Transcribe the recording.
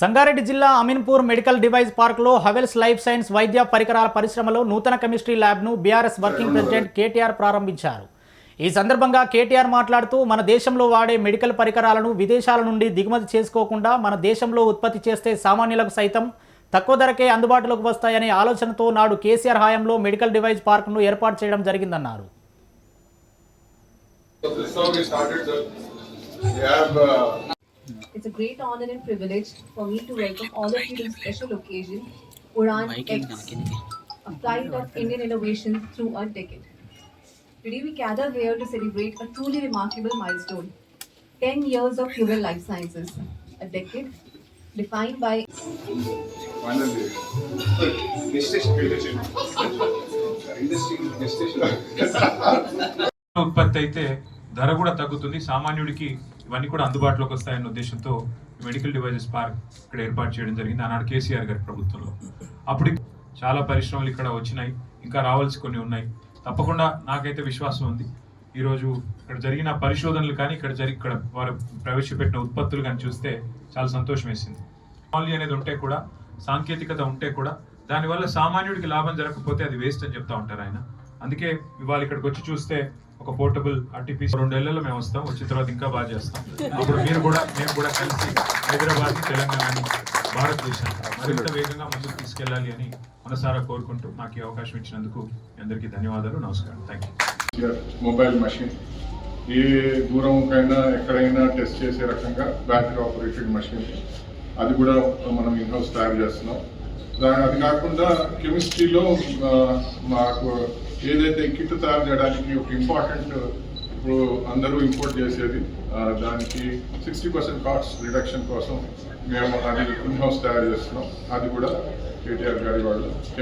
సంగారెడ్డి జిల్లా Ameenpur medical device పార్క్లో Havells life science వైద్య పరికరాల పరిశ్రమలో నూతన కెమిస్ట్రీ ల్యాబ్ను బీఆర్ఎస్ వర్కింగ్ ప్రెసిడెంట్ కేటీఆర్ ప్రారంభించారు. ఈ సందర్భంగా కేటీఆర్ మాట్లాడుతూ మన దేశంలో వాడే మెడికల్ పరికరాలను విదేశాల నుండి దిగుమతి చేసుకోకుండా మన దేశంలో ఉత్పత్తి చేస్తే సామాన్యులకు సైతం తక్కువ ధరకే అందుబాటులోకి వస్తాయనే ఆలోచనతో నాడు కేసీఆర్ హయాంలో మెడికల్ డివైస్ పార్క్ను ఏర్పాటు చేయడం జరిగిందన్నారు. So we have, uh, a great honor and privilege for me to welcome all of you to this special occasion, Uran X, a flight of Indian innovation through a decade. Today we gather here to celebrate a truly remarkable milestone 10 years of human life sciences, a decade defined by finally. Gestation ధర కూడా తగ్గుతుంది. సామాన్యుడికి ఇవన్నీ కూడా అందుబాటులోకి వస్తాయన్న ఉద్దేశంతో medical devices park ఇక్కడ ఏర్పాటు చేయడం జరిగింది. ఆనాడు కేసీఆర్ గారి ప్రభుత్వంలో. అప్పుడు చాలా పరిశ్రమలు ఇక్కడ వచ్చినాయి. ఇంకా రావాల్సి కొన్ని ఉన్నాయి. తప్పకుండా నాకైతే విశ్వాసం ఉంది. ఈరోజు ఇక్కడ జరిగిన పరిశోధనలు కానీ ఇక్కడ జరిగి ఇక్కడ వారు ప్రవేశపెట్టిన ఉత్పత్తులు కానీ చూస్తే చాలా సంతోషం వేసింది. టెక్నాలజీ అనేది ఉంటే కూడా సాంకేతికత ఉంటే కూడా దానివల్ల సామాన్యుడికి లాభం జరగకపోతే అది వేస్ట్ అని చెప్తా ఉంటారు ఆయన. అందుకే ఇవాళ ఇక్కడికి వచ్చి చూస్తే ఒక పోర్టబుల్ ఆర్టీపీసీ రెండేళ్ళలో మేము వస్తాం వచ్చిన తర్వాత ఇంకా బాగా చేస్తాం. అప్పుడు మీరు కూడా మేము కూడా కలిసి హైదరాబాద్ తెలంగాణని భారతదేశాన్ని మరింత వేగంగా ముందుకు తీసుకెళ్ళాలి అని మనసారా కోరుకుంటూ నాకు ఈ అవకాశం ఇచ్చినందుకు అందరికీ ధన్యవాదాలు నమస్కారం. థ్యాంక్ యూ మొబైల్ మషిన్ ఏ దూరంకైనా ఎక్కడైనా టెస్ట్ చేసే రకంగా బ్యాటరీ ఆపరేటెడ్ మషిన్ అది కూడా మనం ఇన్హౌస్ తయారు చేస్తున్నాం. అది కాకుండా కెమిస్ట్రీలో మాకు ఏదైతే కిట్ తయారు చేయడానికి ఒక ఇంపార్టెంట్ ఇప్పుడు అందరూ ఇంపోర్ట్ చేసేది దానికి సిక్స్టీ పర్సెంట్ కాస్ట్ రిడక్షన్ కోసం మేము అది ఇన్ హౌస్ తయారు చేస్తున్నాం. అది కూడా కేటీఆర్ గారి వాళ్ళు